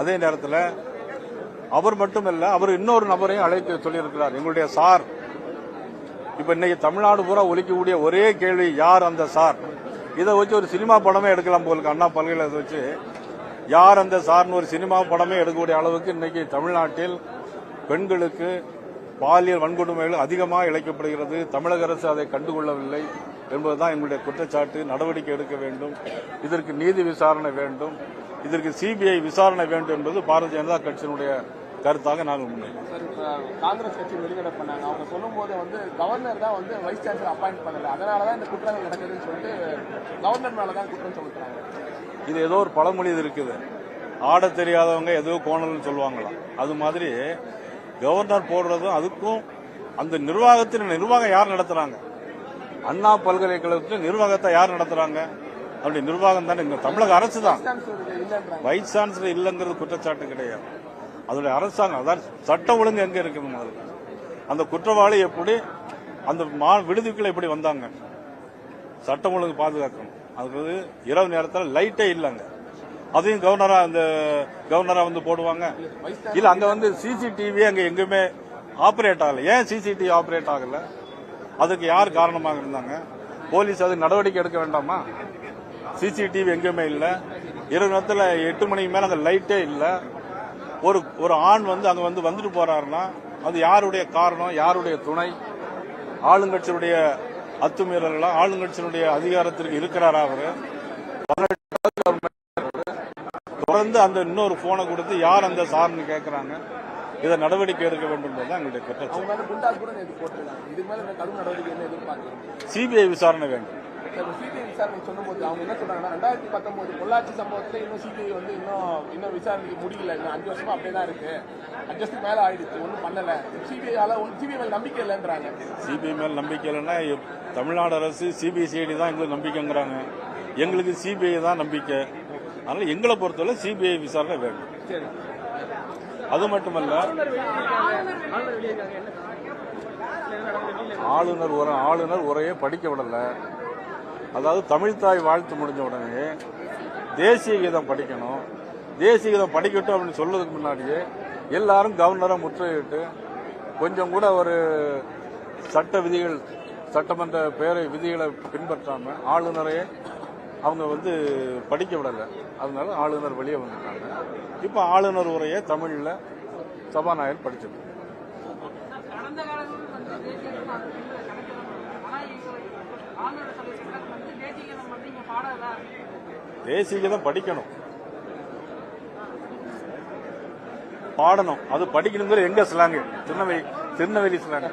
அதே நேரத்தில் அவர் மட்டுமல்ல அவர் இன்னொரு நபரையும் அழைத்து சொல்லியிருக்கிறார். எங்களுடைய சார். இப்ப இன்னைக்கு தமிழ்நாடு பூரா ஒலிக்கக்கூடிய ஒரே கேள்வி யார் அந்த சார்? இதை வச்சு ஒரு சினிமா படமே எடுக்கலாம் போலுக்கு அண்ணா பல்கலைக்கழகத்தை வச்சு யார் அந்த சார்னு ஒரு சினிமா படமே எடுக்கக்கூடிய அளவுக்கு இன்னைக்கு தமிழ்நாட்டில் பெண்களுக்கு பாலியல் வன்கொடுமைகள் அதிகமாக இழைக்கப்படுகிறது. தமிழக அரசு அதை கண்டுகொள்ளவில்லை என்பதுதான் எங்களுடைய குற்றச்சாட்டு. நடவடிக்கை எடுக்க வேண்டும். இதற்கு நீதி விசாரணை வேண்டும். இதற்கு சிபிஐ விசாரணை வேண்டும் என்பது பாரதிய ஜனதா கட்சியினுடைய கருத்தாக நாங்கள் இப்ப காங்கிரஸ் கட்சி வெளிநடை பண்ணாங்க. அவங்க சொல்லும் போது வந்து கவர்னர் தான் வந்து வைஸ் சான்சலர் அப்பாயிண்ட் பண்ணல. அதனால தான் இந்த குற்றங்கள் நடக்குதுன்னு சொல்லிட்டு கவர்னர் மேல தான் குற்றம் சுமத்துறாங்க இது ஏதோ ஒரு பழமொழி இது இருக்குது. ஆட தெரியாதவங்க ஏதோ கோணல்னு சொல்லுவாங்களாம். அது மாதிரி கவர்னர் போடுறதும் அதுக்கும் அந்த நிர்வாகத்தின் நிர்வாகம் யார் நடத்துறாங்க? அண்ணா பல்கலைக்கழகத்தில் நிர்வாகத்தை யார் நடத்துறாங்க? அப்படி நிர்வாகம் தானே. இங்கே தமிழக அரசு தான். வைஸ் சான்சலர் இல்லைங்கிறது குற்றச்சாட்டு கிடையாது. அதோடைய அரசாங்கம் அதான் சட்டம் ஒழுங்கு எங்க இருக்குது முதல்ல அந்த குற்றவாளி எப்படி அந்த மா விடுதிக்குள்ள எப்படி வந்தாங்க? சட்டம் ஒழுங்கு பாதுகாக்கணும். அதுக்கு இரவு நேரத்தில் லைட்டே இல்லைங்க. அதையும் கவர்னரா அந்த கவர்னரா வந்து போடுவாங்க. இல்ல அங்க வந்து சிசிடிவி அங்க எங்குமே ஆபரேட் ஆகல. ஏன் சிசிடிவி ஆபரேட் ஆகல? அதுக்கு யார் காரணமாக இருந்தாங்க? போலீஸ் அதுக்கு நடவடிக்கை எடுக்க வேண்டாமா? சிசிடிவி எங்கேயுமே இல்ல. இரவு நேரத்தில் எட்டு மணிக்கு மேல அங்க லைட்டே இல்ல. ஒரு ஒரு ஆண் வந்து அங்க வந்து வந்துட்டு போறாருன்னா அது யாருடைய காரணம் யாருடைய துணை? ஆளுங்கட்சியுடைய அத்துமீறல்களா ஆளுங்கட்சியினுடைய அதிகாரத்திற்கு இருக்கிறாரா அவரு? தொடர்ந்து அந்த இன்னொரு போனை கொடுத்து யார் அந்த சார்னு கேட்கறாங்க இதை நடவடிக்கை எடுக்க வேண்டும் என்பதுதான் எங்களுடைய குற்றச்சாட்டு. சிபிஐ விசாரணை வேண்டும். சிபிஐ விசாரணை சொல்லும்போது அவங்க என்ன சொல்றாங்கன்னா ரெண்டாயிரத்தி பத்தொன்பது பொள்ளாச்சி சம்பவத்துல இன்னும் சிபிஐ வந்து இன்னும் இன்னும் விசாரணைக்கு முடியல. இன்னும் அஞ்சு வருஷமா அப்படியே தான் இருக்கு. அஞ்சு வருஷத்துக்கு மேல ஆயிடுச்சு. ஒன்றும் பண்ணல. சிபிஐயால சிபிஐ மேல நம்பிக்கை இல்லைன்றாங்க. சிபிஐ மேல் நம்பிக்கை இல்லைன்னா தமிழ்நாடு அரசு சிபிசிஐடி தான் எங்களுக்கு நம்பிக்கைங்கிறாங்க. எங்களுக்கு சிபிஐ தான் நம்பிக்கை. அதனால எங்களை பொறுத்தவரை சிபிஐ விசாரணை வேண்டும் சரி. அது மட்டுமல்ல ஆளுநர் உரை ஆளுநர் உரையை படிக்க விடல. அதாவது தமிழ்தாய் வாழ்த்து முடிஞ்ச உடனே தேசிய கீதம் படிக்கணும். தேசிய கீதம் படிக்கட்டும் அப்படின்னு சொல்றதுக்கு முன்னாடியே எல்லாரும் கவர்னரை முற்றுகையிட்டு கொஞ்சம் கூட ஒரு சட்ட விதிகள் சட்டமன்ற பேரை விதிகளை பின்பற்றாம ஆளுநரையே அவங்க வந்து படிக்க விடலை. அதனால ஆளுநர் வெளியே வந்துட்டாங்க. இப்போ ஆளுநர் உரையை தமிழில் சபாநாயகர் படிச்சிருக்காங்க தேசிய கீதம் படிக்கணும். பாடணும். அது படிக்கணுங்கிற எங்க ஸ்லாங்கு திருநெல்வேலி திருநெல்வேலி ஸ்லாங்